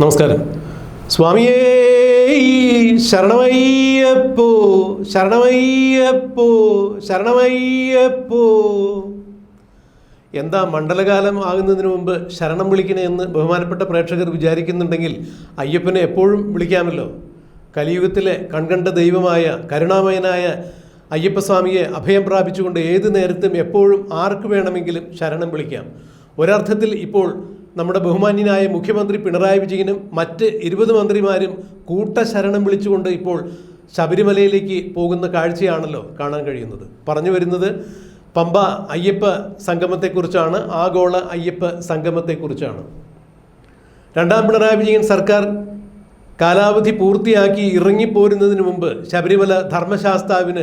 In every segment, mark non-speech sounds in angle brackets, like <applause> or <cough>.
നമസ്കാരം. സ്വാമിയേ ശരണമയ്യപ്പോ ശരണമയ്യപ്പോ ശരണമയ്യപ്പോ. എന്താ മണ്ഡലകാലം ആകുന്നതിന് മുമ്പ് ശരണം വിളിക്കണേ എന്ന് ബഹുമാനപ്പെട്ട പ്രേക്ഷകർ വിചാരിക്കുന്നുണ്ടെങ്കിൽ അയ്യപ്പനെ എപ്പോഴും വിളിക്കാമല്ലോ. കലിയുഗത്തിലെ കൺകണ്ട ദൈവമായ കരുണാമയനായ അയ്യപ്പസ്വാമിയെ അഭയം പ്രാപിച്ചുകൊണ്ട് ഏത് നേരത്തും എപ്പോഴും ആർക്ക് വേണമെങ്കിലും ശരണം വിളിക്കാം. ഒരർത്ഥത്തിൽ ഇപ്പോൾ നമ്മുടെ ബഹുമാന്യനായ മുഖ്യമന്ത്രി പിണറായി വിജയനും മറ്റ് ഇരുപത് മന്ത്രിമാരും കൂട്ടശരണം വിളിച്ചുകൊണ്ട് ഇപ്പോൾ ശബരിമലയിലേക്ക് പോകുന്ന കാഴ്ചയാണല്ലോ കാണാൻ കഴിയുന്നത്. പറഞ്ഞു വരുന്നത് പമ്പ അയ്യപ്പ സംഗമത്തെക്കുറിച്ചാണ് ആഗോള അയ്യപ്പ സംഗമത്തെക്കുറിച്ചാണ്. രണ്ടാം പിണറായി വിജയൻ സർക്കാർ കാലാവധി പൂർത്തിയാക്കി ഇറങ്ങിപ്പോരുന്നതിന് മുമ്പ് ശബരിമല ധർമ്മശാസ്താവിന്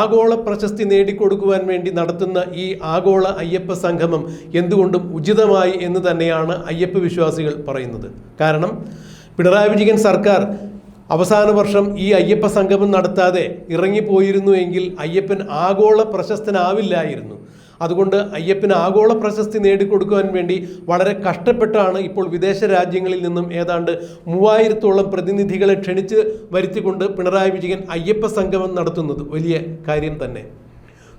ആഗോള പ്രശസ്തി നേടിക്കൊടുക്കുവാൻ വേണ്ടി നടത്തുന്ന ഈ ആഗോള അയ്യപ്പ സംഗമം എന്തുകൊണ്ടും ഉചിതമായി എന്ന് തന്നെയാണ് അയ്യപ്പ വിശ്വാസികൾ പറയുന്നത്. കാരണം പിണറായി വിജയൻ സർക്കാർ അവസാന വർഷം ഈ അയ്യപ്പ സംഗമം നടത്താതെ ഇറങ്ങിപ്പോയിരുന്നു എങ്കിൽ അയ്യപ്പൻ ആഗോള പ്രശസ്തനാവില്ലായിരുന്നു. അതുകൊണ്ട് അയ്യപ്പന് ആഗോള പ്രശസ്തി നേടിക്കൊടുക്കുവാൻ വേണ്ടി വളരെ കഷ്ടപ്പെട്ടാണ് ഇപ്പോൾ വിദേശ രാജ്യങ്ങളിൽ നിന്നും ഏതാണ്ട് മൂവായിരത്തോളം പ്രതിനിധികളെ ക്ഷണിച്ച് വരുത്തിക്കൊണ്ട് പിണറായി വിജയൻ അയ്യപ്പ സംഗമം നടത്തുന്നത്. വലിയ കാര്യം തന്നെ.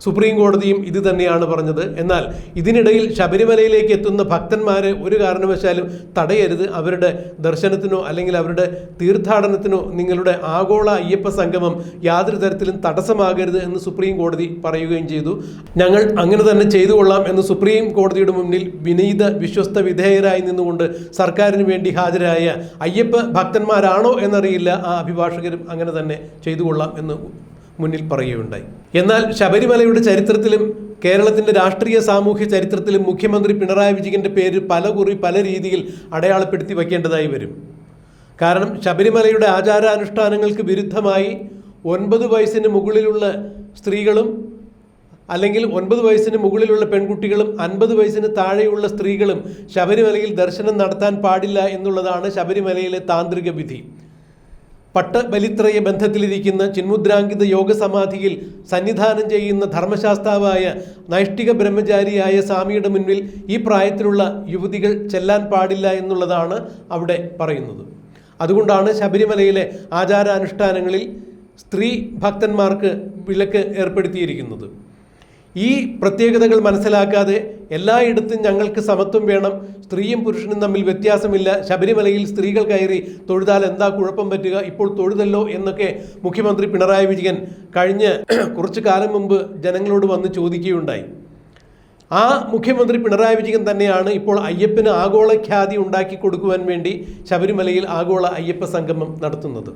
സുപ്രീം കോടതിയും ഇത് തന്നെയാണ് പറഞ്ഞത്. എന്നാൽ ഇതിനിടയിൽ ശബരിമലയിലേക്ക് എത്തുന്ന ഭക്തന്മാരെ ഒരു കാരണവശാലും തടയരുത്. അവരുടെ ദർശനത്തിനോ അല്ലെങ്കിൽ അവരുടെ തീർത്ഥാടനത്തിനോ നിങ്ങളുടെ ആഗോള അയ്യപ്പ സംഗമം യാതൊരു തരത്തിലും തടസ്സമാകരുത് എന്ന് സുപ്രീം കോടതി പറയുകയും ചെയ്തു. ഞങ്ങൾ അങ്ങനെ തന്നെ ചെയ്തു കൊള്ളാം എന്ന് സുപ്രീം കോടതിയുടെ മുന്നിൽ വിനീത വിശ്വസ്ത വിധേയരായി നിന്നുകൊണ്ട് സർക്കാരിന് വേണ്ടി ഹാജരായ അയ്യപ്പ ഭക്തന്മാരാണോ എന്നറിയില്ല. ആ അഭിഭാഷകരും അങ്ങനെ തന്നെ ചെയ്തു കൊള്ളാം എന്ന് മുന്നിൽ പറയുകയുണ്ടായി. എന്നാൽ ശബരിമലയുടെ ചരിത്രത്തിലും കേരളത്തിന്റെ രാഷ്ട്രീയ സാമൂഹ്യ ചരിത്രത്തിലും മുഖ്യമന്ത്രി പിണറായി വിജയന്റെ പേര് പല കുറി പല രീതിയിൽ അടയാളപ്പെടുത്തി വയ്ക്കേണ്ടതായി വരും. കാരണം ശബരിമലയുടെ ആചാരാനുഷ്ഠാനങ്ങൾക്ക് വിരുദ്ധമായി ഒൻപത് വയസ്സിന് മുകളിലുള്ള സ്ത്രീകളും അല്ലെങ്കിൽ ഒൻപത് വയസ്സിന് മുകളിലുള്ള പെൺകുട്ടികളും അൻപത് വയസ്സിന് താഴെയുള്ള സ്ത്രീകളും ശബരിമലയിൽ ദർശനം നടത്താൻ പാടില്ല എന്നുള്ളതാണ് ശബരിമലയിലെ താന്ത്രിക വിധി. പട്ടബലിത്രയ ബന്ധത്തിലിരിക്കുന്ന ചിന്മുദ്രാങ്കിത യോഗസമാധിയിൽ സന്നിധാനം ചെയ്യുന്ന ധർമ്മശാസ്താവായ നൈഷ്ഠിക ബ്രഹ്മചാരിയായ സ്വാമിയുടെ മുന്നിൽ ഈ പ്രായത്തിലുള്ള യുവതികൾ ചെല്ലാൻ പാടില്ല എന്നുള്ളതാണ് അവിടെ പറയുന്നത്. അതുകൊണ്ടാണ് ശബരിമലയിലെ ആചാരാനുഷ്ഠാനങ്ങളിൽ സ്ത്രീ ഭക്തന്മാർക്ക് വിലക്ക് ഏർപ്പെടുത്തിയിരിക്കുന്നത്. ഈ പ്രത്യേകതകൾ മനസ്സിലാക്കാതെ എല്ലായിടത്തും ഞങ്ങൾക്ക് സമത്വം വേണം സ്ത്രീയും പുരുഷനും തമ്മിൽ വ്യത്യാസമില്ല ശബരിമലയിൽ സ്ത്രീകൾ കയറി തൊഴുതാൽ എന്താ കുഴപ്പം പറ്റുക? ഇപ്പോൾ തൊഴുതല്ലോ എന്നൊക്കെ മുഖ്യമന്ത്രി പിണറായി വിജയൻ കഴിഞ്ഞ <clears throat> കുറച്ചു കാലം മുമ്പ് ജനങ്ങളോട് വന്ന് ചോദിക്കുകയുണ്ടായി. ആ മുഖ്യമന്ത്രി പിണറായി വിജയൻ തന്നെയാണ് ഇപ്പോൾ അയ്യപ്പന് ആഗോള ഖ്യാതി ഉണ്ടാക്കി കൊടുക്കുവാൻ വേണ്ടി ശബരിമലയിൽ ആഗോള അയ്യപ്പ സംഗമം നടത്തുന്നത്.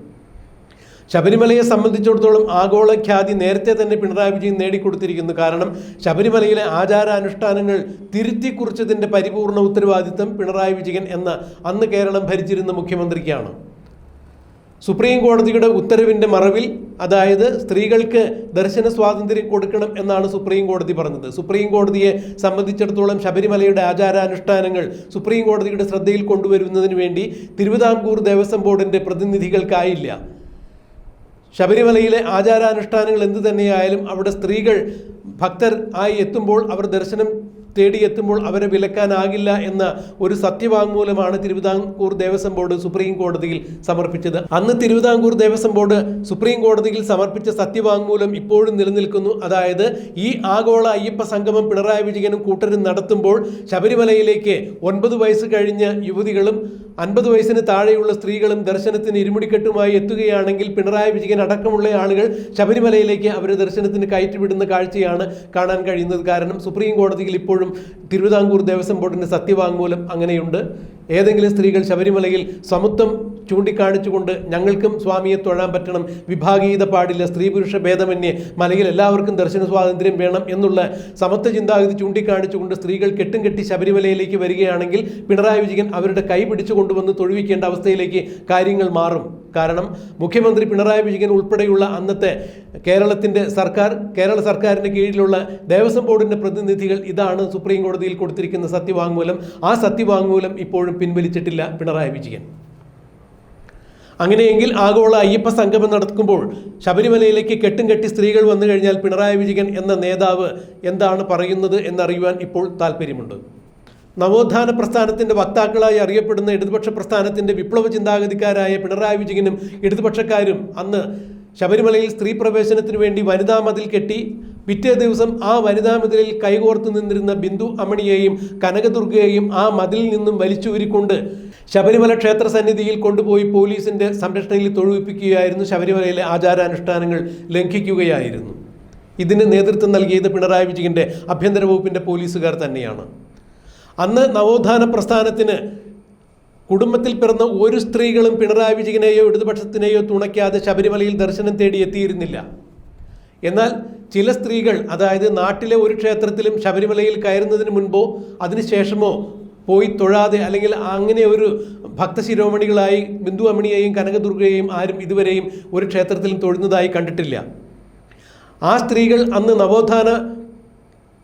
ശബരിമലയെ സംബന്ധിച്ചിടത്തോളം ആഗോള ഖ്യാതി നേരത്തെ തന്നെ പിണറായി വിജയൻ നേടിക്കൊടുത്തിരിക്കുന്നു. കാരണം ശബരിമലയിലെ ആചാരാനുഷ്ഠാനങ്ങൾ തിരുത്തി കുറിച്ചതിന്റെ പരിപൂർണ ഉത്തരവാദിത്തം പിണറായി വിജയൻ എന്ന അന്ന് കേരളം ഭരിച്ചിരുന്ന മുഖ്യമന്ത്രിക്കാണ്. സുപ്രീം കോടതിയുടെ ഉത്തരവിന്റെ മറവിൽ അതായത് സ്ത്രീകൾക്ക് ദർശന സ്വാതന്ത്ര്യം കൊടുക്കണം എന്നാണ് സുപ്രീം കോടതി പറഞ്ഞത്. സുപ്രീം കോടതിയെ സംബന്ധിച്ചിടത്തോളം ശബരിമലയുടെ ആചാരാനുഷ്ഠാനങ്ങൾ സുപ്രീം കോടതിയുടെ ശ്രദ്ധയിൽ കൊണ്ടുവരുന്നതിന് വേണ്ടി തിരുവിതാംകൂർ ദേവസ്വം ബോർഡിന്റെ പ്രതിനിധികൾക്കായില്ല. ശബരിമലയിലെ ആചാരാനുഷ്ഠാനങ്ങൾ എന്തു തന്നെയായാലും അവിടെ സ്ത്രീകൾ ഭക്തർ ആയി എത്തുമ്പോൾ അവർ ദർശനം തേടി എത്തുമ്പോൾ അവരെ വിലക്കാനാകില്ല എന്ന ഒരു സത്യവാങ്മൂലമാണ് തിരുവിതാംകൂർ ദേവസ്വം ബോർഡ് സുപ്രീം കോടതിയിൽ സമർപ്പിച്ചത്. അന്ന് തിരുവിതാംകൂർ ദേവസ്വം ബോർഡ് സുപ്രീം കോടതിയിൽ സമർപ്പിച്ച സത്യവാങ്മൂലം ഇപ്പോഴും നിലനിൽക്കുന്നു. അതായത് ഈ ആഗോള അയ്യപ്പ സംഗമം പിണറായി വിജയനും കൂട്ടരും നടത്തുമ്പോൾ ശബരിമലയിലേക്ക് ഒൻപത് വയസ്സ് കഴിഞ്ഞ യുവതികളും അൻപത് വയസ്സിന് താഴെയുള്ള സ്ത്രീകളും ദർശനത്തിന് ഇരുമുടിക്കെട്ടുമായി എത്തുകയാണെങ്കിൽ പിണറായി വിജയൻ അടക്കമുള്ള ആളുകൾ ശബരിമലയിലേക്ക് അവരെ ദർശനത്തിന് കയറ്റിവിടുന്ന കാഴ്ചയാണ് കാണാൻ കഴിയുന്നത്. കാരണം സുപ്രീം കോടതിയിൽ ഇപ്പോഴും തിരുവിതാംകൂർ ദേവസ്വം ബോർഡിന്റെ സത്യവാങ്മൂലം അങ്ങനെയുണ്ട്. ഏതെങ്കിലും സ്ത്രീകൾ ശബരിമലയിൽ സമത്വം ചൂണ്ടിക്കാണിച്ചുകൊണ്ട് ഞങ്ങൾക്കും സ്വാമിയെ തൊഴാൻ പറ്റണം വിഭാഗീയത പാടില്ല സ്ത്രീ പുരുഷ ഭേദമന്യേ മലയിൽ എല്ലാവർക്കും ദർശന സ്വാതന്ത്ര്യം വേണം എന്നുള്ള സമത്വ ചിന്താഗതി ചൂണ്ടിക്കാണിച്ചുകൊണ്ട് സ്ത്രീകൾ കെട്ടും കെട്ടി ശബരിമലയിലേക്ക് വരികയാണെങ്കിൽ പിണറായി വിജയൻ അവരുടെ കൈ പിടിച്ചു കൊണ്ടുവന്ന് തൊഴുവിക്കേണ്ട അവസ്ഥയിലേക്ക് കാര്യങ്ങൾ മാറും. കാരണം മുഖ്യമന്ത്രി പിണറായി വിജയൻ ഉൾപ്പെടെയുള്ള അന്നത്തെ കേരളത്തിന്റെ സർക്കാർ കേരള സർക്കാരിന്റെ കീഴിലുള്ള ദേവസ്വം ബോർഡിന്റെ പ്രതിനിധികൾ ഇതാണ് സുപ്രീം കോടതിയിൽ കൊടുത്തിരിക്കുന്ന സത്യവാങ്മൂലം. ആ സത്യവാങ്മൂലം ഇപ്പോഴും പിൻവലിച്ചിട്ടില്ല പിണറായി വിജയൻ. അങ്ങനെയെങ്കിൽ ആഗോള അയ്യപ്പ സംഗമം നടക്കുമ്പോൾ ശബരിമലയിലേക്ക് കെട്ടും കെട്ടി സ്ത്രീകൾ വന്നു കഴിഞ്ഞാൽ പിണറായി വിജയൻ എന്ന നേതാവ് എന്താണ് പറയുന്നത് എന്നറിയുവാൻ ഇപ്പോൾ താല്പര്യമുണ്ട് നവോത്ഥാന പ്രസ്ഥാനത്തിന്റെ വക്താക്കളായി അറിയപ്പെടുന്ന ഇടതുപക്ഷ പ്രസ്ഥാനത്തിന്റെ വിപ്ലവ ചിന്താഗതിക്കാരായ പിണറായി വിജയനും ഇടതുപക്ഷക്കാരും അന്ന് ശബരിമലയിൽ സ്ത്രീ പ്രവേശനത്തിന് വേണ്ടി വനിതാ മതിൽ കെട്ടി പിറ്റേ ദിവസം ആ വനിതാ മതിലിൽ കൈകോർത്ത് നിന്നിരുന്ന ബിന്ദു അമണിയെയും കനകദുർഗയെയും ആ മതിലിൽ നിന്നും വലിച്ചൂരിക്കൊണ്ട് ശബരിമല ക്ഷേത്ര സന്നിധിയിൽ കൊണ്ടുപോയി പോലീസിന്റെ സംരക്ഷണയിൽ തൊഴിപ്പിക്കുകയായിരുന്നു ശബരിമലയിലെ ആചാരാനുഷ്ഠാനങ്ങൾ ലംഘിക്കുകയായിരുന്നു. ഇതിന് നേതൃത്വം നൽകിയത് പിണറായി വിജയന്റെ ആഭ്യന്തര വകുപ്പിന്റെ പോലീസുകാർ തന്നെയാണ്. അന്ന് നവോത്ഥാന പ്രസ്ഥാനത്തിന് കുടുംബത്തിൽ പിറന്ന ഒരു സ്ത്രീകളും പിണറായി വിജയനെയോ ഇടതുപക്ഷത്തിനെയോ തുണയ്ക്കാതെ ശബരിമലയിൽ ദർശനം തേടി എത്തിയിരുന്നില്ല. എന്നാൽ ചില സ്ത്രീകൾ അതായത് നാട്ടിലെ ഒരു ക്ഷേത്രത്തിലും ശബരിമലയിൽ കയറുന്നതിന് മുൻപോ അതിനുശേഷമോ പോയി തൊഴാതെ അല്ലെങ്കിൽ അങ്ങനെ ഒരു ഭക്തശിരോമണികളായി ബിന്ദു അമ്മിണിയെയും കനകദുർഗയെയും ആരും ഇതുവരെയും ഒരു ക്ഷേത്രത്തിലും തൊഴുന്നതായി കണ്ടിട്ടില്ല. ആ സ്ത്രീകൾ അന്ന് നവോത്ഥാന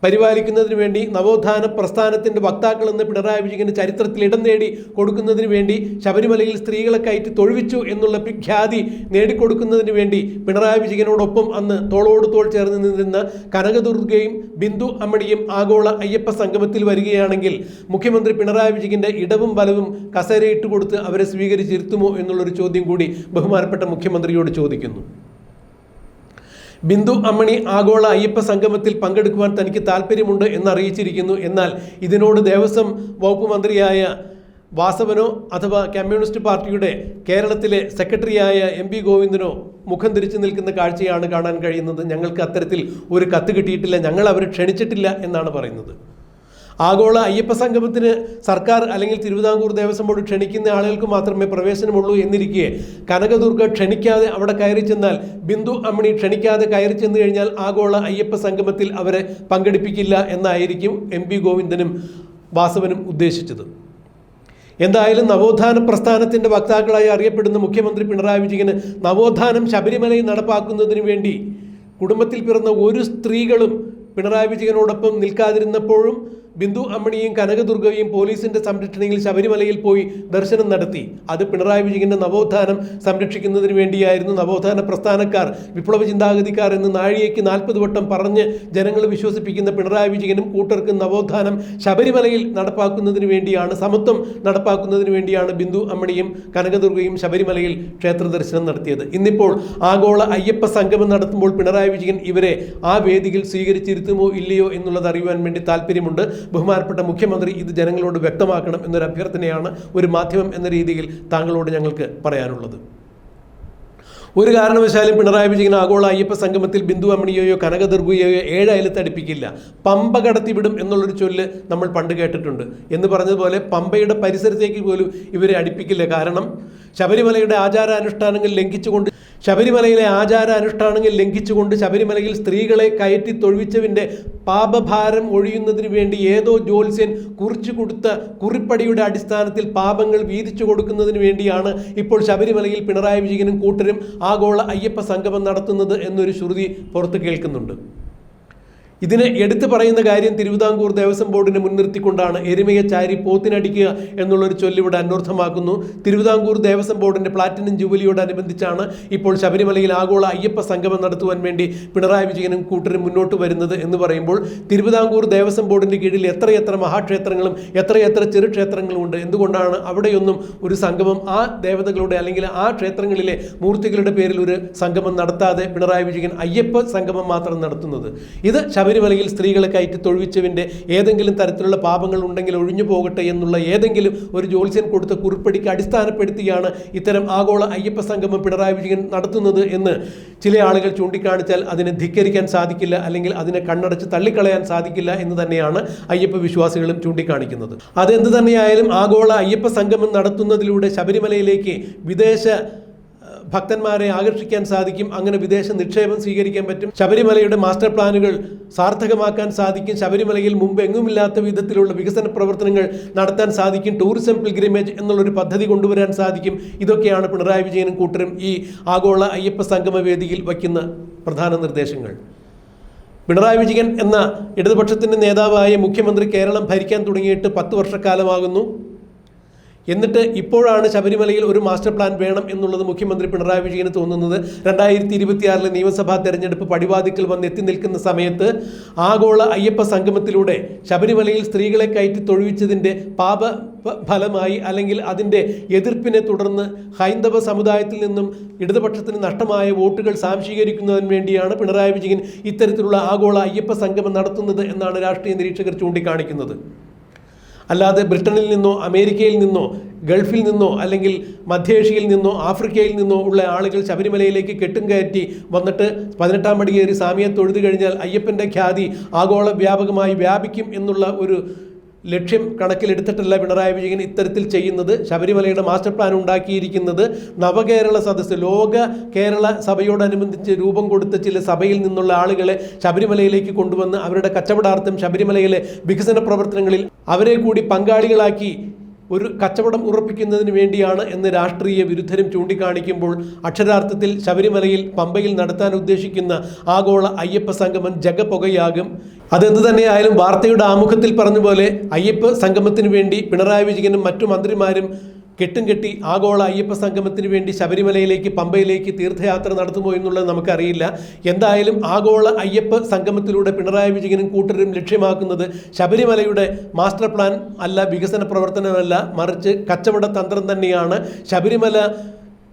പരിപാലിക്കുന്നതിന് വേണ്ടി നവോത്ഥാന പ്രസ്ഥാനത്തിന്റെ വക്താക്കൾ എന്ന് പിണറായി വിജയന്റെ ചരിത്രത്തിൽ ഇടം നേടി കൊടുക്കുന്നതിന് വേണ്ടി ശബരിമലയിൽ സ്ത്രീകളെ കയറ്റി തൊഴിവിച്ചു എന്നുള്ള ഖ്യാതി നേടിക്കൊടുക്കുന്നതിന് വേണ്ടി പിണറായി വിജയനോടൊപ്പം അന്ന് തോളോട് തോൾ ചേർന്ന് നിന്നിരുന്ന കനകദുർഗയും ബിന്ദു അമ്മടിയും ആഗോള അയ്യപ്പ സംഗമത്തിൽ വരികയാണെങ്കിൽ മുഖ്യമന്ത്രി പിണറായി വിജയന്റെ ഇടവും വലവും കസേരയിട്ട് കൊടുത്ത് അവരെ സ്വീകരിച്ചിരുത്തുമോ എന്നുള്ളൊരു ചോദ്യം കൂടി ബഹുമാനപ്പെട്ട മുഖ്യമന്ത്രിയോട് ചോദിക്കുന്നു. ബിന്ദു അമ്മണി ആഗോള അയ്യപ്പ സംഗമത്തിൽ പങ്കെടുക്കുവാൻ തനിക്ക് താല്പര്യമുണ്ട് എന്ന് അറിയിച്ചിരിക്കുന്നു എന്നാൽ ഇതിനോട് ദേവസ്വം വകുപ്പ് മന്ത്രിയായ വാസവനോ അഥവാ കമ്മ്യൂണിസ്റ്റ് പാർട്ടിയുടെ കേരളത്തിലെ സെക്രട്ടറിയായ എം പി ഗോവിന്ദനോ മുഖം തിരിച്ചു നിൽക്കുന്ന കാഴ്ചയാണ് കാണാൻ കഴിയുന്നത്. ഞങ്ങൾക്ക് അത്തരത്തിൽ ഒരു കത്ത് കിട്ടിയിട്ടില്ല. ഞങ്ങൾ അവരെ ക്ഷണിച്ചിട്ടില്ല എന്നാണ് പറയുന്നത്. ആഗോള അയ്യപ്പ സംഗമത്തിന് സർക്കാർ അല്ലെങ്കിൽ തിരുവിതാംകൂർ ദേവസ്വം ബോർഡ് ക്ഷണിക്കുന്ന ആളുകൾക്ക് മാത്രമേ പ്രവേശനമുള്ളൂ എന്നിരിക്കെ കനകദുർഗ ക്ഷണിക്കാതെ അവിടെ കയറി ചെന്നാൽ ബിന്ദു അമ്മണി ക്ഷണിക്കാതെ കയറി ചെന്ന് കഴിഞ്ഞാൽ ആഗോള അയ്യപ്പ സംഗമത്തിൽ അവരെ പങ്കെടുപ്പിക്കില്ല എന്നായിരിക്കും എം പി ഗോവിന്ദനും വാസവനും ഉദ്ദേശിച്ചത്. എന്തായാലും നവോത്ഥാന പ്രസ്ഥാനത്തിന്റെ വക്താക്കളായി അറിയപ്പെടുന്ന മുഖ്യമന്ത്രി പിണറായി വിജയന് നവോത്ഥാനം ശബരിമലയിൽ നടപ്പാക്കുന്നതിന് വേണ്ടി കുടുംബത്തിൽ പിറന്ന ഒരു സ്ത്രീകളും പിണറായി വിജയനോടൊപ്പം നിൽക്കാതിരുന്നപ്പോഴും ബിന്ദു അമ്മണിയും കനകദുർഗയും പോലീസിന്റെ സംരക്ഷണയിൽ ശബരിമലയിൽ പോയി ദർശനം നടത്തി. അത് പിണറായി വിജയന്റെ നവോത്ഥാനം സംരക്ഷിക്കുന്നതിന് വേണ്ടിയായിരുന്നു നവോത്ഥാന പ്രസ്ഥാനക്കാർ വിപ്ലവ ചിന്താഗതിക്കാർ എന്ന് നാഴികയ്ക്ക് നാൽപ്പത് വട്ടം പറഞ്ഞ് ജനങ്ങൾ വിശ്വസിപ്പിക്കുന്ന പിണറായി വിജയനും കൂട്ടർക്കും നവോത്ഥാനം ശബരിമലയിൽ നടപ്പാക്കുന്നതിന് വേണ്ടിയാണ് സമത്വം നടപ്പാക്കുന്നതിന് വേണ്ടിയാണ് ബിന്ദു അമ്മണിയും കനകദുർഗയും ശബരിമലയിൽ ക്ഷേത്ര ദർശനം നടത്തിയത്. ഇന്നിപ്പോൾ ആഗോള അയ്യപ്പ സംഗമം നടത്തുമ്പോൾ പിണറായി വിജയൻ ഇവരെ ആ വേദിയിൽ സ്വീകരിച്ചിരുത്തുമോ ഇല്ലയോ എന്നുള്ളത് അറിയുവാൻ വേണ്ടി താല്പര്യമുണ്ട് ബഹുമാനപ്പെട്ട മുഖ്യമന്ത്രി ഇത് ജനങ്ങളോട് വ്യക്തമാക്കണം എന്നൊരു അഭ്യർത്ഥനയാണ് ഒരു മാധ്യമം എന്ന രീതിയിൽ താങ്കളോട് ഞങ്ങൾക്ക് പറയാനുള്ളത്. ഒരു കാരണവശാലും പിണറായി വിജയൻ ആഗോള അയ്യപ്പ സംഗമത്തിൽ ബിന്ദു അമ്മണിയെയോ കനകദുർഗയെയോ ഏഴ് അയലത്ത് അടുപ്പിക്കില്ല. പമ്പ കടത്തിവിടും എന്നുള്ളൊരു ചൊല്ല് നമ്മൾ പണ്ട് കേട്ടിട്ടുണ്ട്. എന്ന് പറഞ്ഞതുപോലെ പമ്പയുടെ പരിസരത്തേക്ക് പോലും ഇവരെ അടുപ്പിക്കില്ല. കാരണം ശബരിമലയുടെ ആചാരാനുഷ്ഠാനങ്ങൾ ലംഘിച്ചുകൊണ്ട് ശബരിമലയിലെ ആചാരാനുഷ്ഠാനങ്ങൾ ലംഘിച്ചുകൊണ്ട് ശബരിമലയിൽ സ്ത്രീകളെ കയറ്റി തൊഴിച്ചവിന്റെ പാപഭാരം ഒഴിയുന്നതിന് വേണ്ടി ഏതോ ജ്യോത്സ്യൻ കുറിച്ചു കൊടുത്ത കുറിപ്പടിയുടെ അടിസ്ഥാനത്തിൽ പാപങ്ങൾ വീതിച്ചു കൊടുക്കുന്നതിന് വേണ്ടിയാണ് ഇപ്പോൾ ശബരിമലയിൽ പിണറായി വിജയനും കൂട്ടരും ആഗോള അയ്യപ്പ സംഗമം നടത്തുന്നത് എന്നൊരു ശ്രുതി പുറത്ത് കേൾക്കുന്നുണ്ട്. ഇതിന് എടുത്തു പറയുന്ന കാര്യം തിരുവിതാംകൂർ ദേവസ്വം ബോർഡിനെ മുൻനിർത്തിക്കൊണ്ടാണ് എരുമയെ ചാരി പോത്തിനടിക്കുക എന്നുള്ളൊരു ചൊല്ലിവിടെ അന്വർത്ഥമാക്കുന്നു. തിരുവിതാംകൂർ ദേവസ്വം ബോർഡിന്റെ പ്ലാറ്റിനം ജൂബിലിയോടനുബന്ധിച്ചാണ് ഇപ്പോൾ ശബരിമലയിൽ ആഗോള അയ്യപ്പ സംഗമം നടത്തുവാൻ വേണ്ടി പിണറായി വിജയനും കൂട്ടരും മുന്നോട്ട് വരുന്നത് എന്ന് പറയുമ്പോൾ തിരുവിതാംകൂർ ദേവസ്വം ബോർഡിന്റെ കീഴിൽ എത്രയെത്ര മഹാക്ഷേത്രങ്ങളും എത്രയെത്ര ചെറുക്ഷേത്രങ്ങളും ഉണ്ട്? എന്തുകൊണ്ടാണ് അവിടെയൊന്നും ഒരു സംഗമം ആ ദേവതകളുടെ അല്ലെങ്കിൽ ആ ക്ഷേത്രങ്ങളിലെ മൂർത്തികളുടെ പേരിൽ ഒരു സംഗമം നടത്താതെ പിണറായി വിജയൻ അയ്യപ്പ സംഗമം മാത്രം നടത്തുന്നത്? ഇത് ശബരിമലയിൽ സ്ത്രീകളെ കയറ്റി തൊഴിച്ചവന്റെ ഏതെങ്കിലും തരത്തിലുള്ള പാപങ്ങൾ ഉണ്ടെങ്കിൽ ഒഴിഞ്ഞു പോകട്ടെ എന്നുള്ള ഏതെങ്കിലും ഒരു ജ്യോത്സ്യൻ കൊടുത്ത കുറിപ്പടിക്ക് അടിസ്ഥാനപ്പെടുത്തിയാണ് ഇത്തരം ആഗോള അയ്യപ്പ സംഗമം പിണറായി വിജയൻ നടത്തുന്നത് എന്ന് ചില ആളുകൾ ചൂണ്ടിക്കാണിച്ചാൽ അതിനെ ധിക്കരിക്കാൻ സാധിക്കില്ല അല്ലെങ്കിൽ അതിനെ കണ്ണടച്ച് തള്ളിക്കളയാൻ സാധിക്കില്ല എന്ന് തന്നെയാണ് അയ്യപ്പ വിശ്വാസികളും ചൂണ്ടിക്കാണിക്കുന്നത്. അതെന്ത് തന്നെയായാലും ആഗോള അയ്യപ്പ സംഗമം നടത്തുന്നതിലൂടെ ശബരിമലയിലേക്ക് വിദേശ ഭക്തന്മാരെ ആകർഷിക്കാൻ സാധിക്കും അങ്ങനെ വിദേശ നിക്ഷേപം സ്വീകരിക്കാൻ പറ്റും. ശബരിമലയുടെ മാസ്റ്റർ പ്ലാനുകൾ സാർത്ഥകമാക്കാൻ സാധിക്കും. ശബരിമലയിൽ മുമ്പ് എങ്ങുമില്ലാത്ത വിധത്തിലുള്ള വികസന പ്രവർത്തനങ്ങൾ നടത്താൻ സാധിക്കും. ടൂറിസം പിൽഗ്രിമേജ് എന്നുള്ളൊരു പദ്ധതി കൊണ്ടുവരാൻ സാധിക്കും. ഇതൊക്കെയാണ് പിണറായി വിജയനും കൂട്ടരും ഈ ആഗോള അയ്യപ്പ സംഗമ വേദിയിൽ വയ്ക്കുന്ന പ്രധാന നിർദ്ദേശങ്ങൾ. പിണറായി വിജയൻ എന്ന ഇടതുപക്ഷത്തിന്റെ നേതാവായ മുഖ്യമന്ത്രി കേരളം ഭരിക്കാൻ തുടങ്ങിയിട്ട് പത്ത് വർഷക്കാലമാകുന്നു. എന്നിട്ട് ഇപ്പോഴാണ് ശബരിമലയിൽ ഒരു മാസ്റ്റർ പ്ലാൻ വേണം എന്നുള്ളത് മുഖ്യമന്ത്രി പിണറായി വിജയന് തോന്നുന്നത്. രണ്ടായിരത്തി ഇരുപത്തിയാറിലെ നിയമസഭാ തെരഞ്ഞെടുപ്പ് പടിവാതിക്കൽ വന്ന് എത്തി നിൽക്കുന്ന സമയത്ത് ആഗോള അയ്യപ്പ സംഗമത്തിലൂടെ ശബരിമലയിൽ സ്ത്രീകളെ കയറ്റി തൊഴിവിച്ചതിന്റെ പാപ ഫലമായി അല്ലെങ്കിൽ അതിന്റെ എതിർപ്പിനെ തുടർന്ന് ഹൈന്ദവ സമുദായത്തിൽ നിന്നും ഇടതുപക്ഷത്തിന് നഷ്ടമായ വോട്ടുകൾ സാംശീകരിക്കുന്നതിന് വേണ്ടിയാണ് പിണറായി വിജയൻ ഇത്തരത്തിലുള്ള ആഗോള അയ്യപ്പ സംഗമം നടത്തുന്നത് എന്നാണ് രാഷ്ട്രീയ നിരീക്ഷകർ ചൂണ്ടിക്കാണിക്കുന്നത്. അല്ലാതെ ബ്രിട്ടനിൽ നിന്നോ അമേരിക്കയിൽ നിന്നോ ഗൾഫിൽ നിന്നോ അല്ലെങ്കിൽ മധ്യേഷ്യയിൽ നിന്നോ ആഫ്രിക്കയിൽ നിന്നോ ഉള്ള ആളുകൾ ശബരിമലയിലേക്ക് കെട്ടും കയറ്റി വന്നിട്ട് പതിനെട്ടാം പടി കയറി സാമിയെ തൊഴുതു കഴിഞ്ഞാൽ അയ്യപ്പന്റെ ഖ്യാതി ആഗോള വ്യാപകമായി വ്യാപിക്കും എന്നുള്ള ഒരു ലക്ഷ്യം കണക്കിലെടുത്തിട്ടല്ല പിണറായി വിജയൻ ഇത്തരത്തിൽ ചെയ്യുന്നത്. ശബരിമലയുടെ മാസ്റ്റർ പ്ലാൻ ഉണ്ടാക്കിയിരിക്കുന്നത് നവകേരള സദസ്സ് ലോക കേരള സഭയോടനുബന്ധിച്ച് രൂപം കൊടുത്ത ചില സഭയിൽ നിന്നുള്ള ആളുകളെ ശബരിമലയിലേക്ക് കൊണ്ടുവന്ന് അവരുടെ കച്ചവടാർത്ഥം ശബരിമലയിലെ വികസന പ്രവർത്തനങ്ങളിൽ അവരെ കൂടി പങ്കാളികളാക്കി ഒരു കച്ചവടം ഉറപ്പിക്കുന്നതിന് വേണ്ടിയാണ് എന്ന് രാഷ്ട്രീയ വിരുദ്ധരും ചൂണ്ടിക്കാണിക്കുമ്പോൾ അക്ഷരാർത്ഥത്തിൽ ശബരിമലയിൽ പമ്പയിൽ നടത്താൻ ഉദ്ദേശിക്കുന്ന ആഗോള അയ്യപ്പ സംഗമം ജഗപുകയാകും. അതെന്ത് തന്നെയായാലും വാർത്തയുടെ ആമുഖത്തിൽ പറഞ്ഞ പോലെ അയ്യപ്പ സംഗമത്തിന് വേണ്ടി പിണറായി വിജയനും മറ്റു മന്ത്രിമാരും കെട്ടും കെട്ടി ആഗോള അയ്യപ്പ സംഗമത്തിന് വേണ്ടി ശബരിമലയിലേക്ക് പമ്പയിലേക്ക് തീർത്ഥയാത്ര നടത്തുമോ എന്നുള്ളത് നമുക്കറിയില്ല. എന്തായാലും ആഗോള അയ്യപ്പ സംഗമത്തിലൂടെ പിണറായി വിജയനും കൂട്ടരും ലക്ഷ്യമാക്കുന്നത് ശബരിമലയുടെ മാസ്റ്റർ പ്ലാൻ അല്ല വികസന പ്രവർത്തനമല്ല മറിച്ച് കച്ചവട തന്ത്രം തന്നെയാണ്. ശബരിമല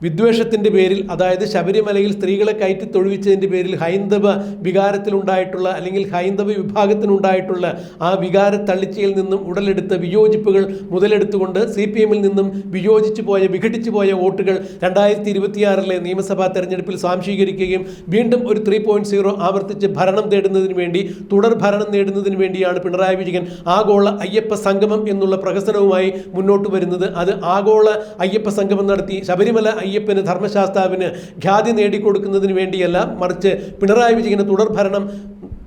വിദ്വേഷത്തിന്റെ പേരിൽ അതായത് ശബരിമലയിൽ സ്ത്രീകളെ കയറ്റി തൊഴിവിച്ചതിന്റെ പേരിൽ ഹൈന്ദവ വികാരത്തിലുണ്ടായിട്ടുള്ള അല്ലെങ്കിൽ ഹൈന്ദവ വിഭാഗത്തിനുണ്ടായിട്ടുള്ള ആ വികാര തള്ളിച്ചയിൽ നിന്നും ഉടലെടുത്ത വിയോജിപ്പുകൾ മുതലെടുത്തുകൊണ്ട് സി പി എമ്മിൽ നിന്നും വിയോജിച്ചു പോയ വിഘടിച്ചു പോയ വോട്ടുകൾ രണ്ടായിരത്തി ഇരുപത്തിയാറിലെ നിയമസഭാ തെരഞ്ഞെടുപ്പിൽ സ്വാംശീകരിക്കുകയും വീണ്ടും ഒരു ത്രീ പോയിന്റ് സീറോ ആവർത്തിച്ച് ഭരണം തേടുന്നതിന് വേണ്ടി തുടർ ഭരണം നേടുന്നതിന് വേണ്ടിയാണ് പിണറായി വിജയൻ ആഗോള അയ്യപ്പ സംഗമം എന്നുള്ള പ്രഹസനവുമായി മുന്നോട്ട് വരുന്നത്. അത് ആഗോള അയ്യപ്പ സംഗമം നടത്തി ശബരിമല അയ്യപ്പന് ധർമ്മശാസ്താവിന് ഖ്യാതി നേടിക്കൊടുക്കുന്നതിന് വേണ്ടിയല്ല മറിച്ച് പിണറായി വിജയന് തുടർ ഭരണം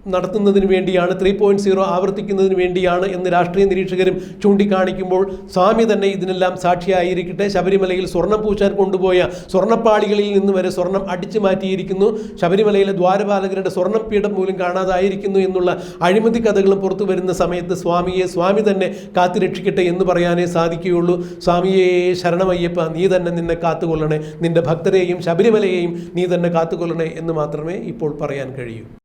നടത്തുന്നതിന് വേണ്ടിയാണ് ത്രീ പോയിന്റ് സീറോ ആവർത്തിക്കുന്നതിന് വേണ്ടിയാണ് എന്ന് രാഷ്ട്രീയ നിരീക്ഷകരും ചൂണ്ടിക്കാണിക്കുമ്പോൾ സ്വാമി തന്നെ ഇതിനെല്ലാം സാക്ഷിയായിരിക്കട്ടെ. ശബരിമലയിൽ സ്വർണം പൂശാൻ കൊണ്ടുപോയ സ്വർണപ്പാളികളിൽ നിന്ന് വരെ സ്വർണം അടിച്ചു മാറ്റിയിരിക്കുന്നു. ശബരിമലയിലെ ദ്വാരപാലകരുടെ സ്വർണം പീഠം മൂലം കാണാതായിരിക്കുന്നു എന്നുള്ള അഴിമതി കഥകളും പുറത്തു വരുന്ന സമയത്ത് സ്വാമിയെ സ്വാമി തന്നെ കാത്തുരക്ഷിക്കട്ടെ എന്ന് പറയാനേ സാധിക്കുകയുള്ളൂ. സ്വാമിയെ ശരണമയ്യപ്പ നീ തന്നെ നിന്നെ കാത്തുകൊള്ളണേ. നിന്റെ ഭക്തരെയും ശബരിമലയെയും നീ തന്നെ കാത്തുകൊള്ളണേ എന്ന് മാത്രമേ ഇപ്പോൾ പറയാൻ കഴിയൂ.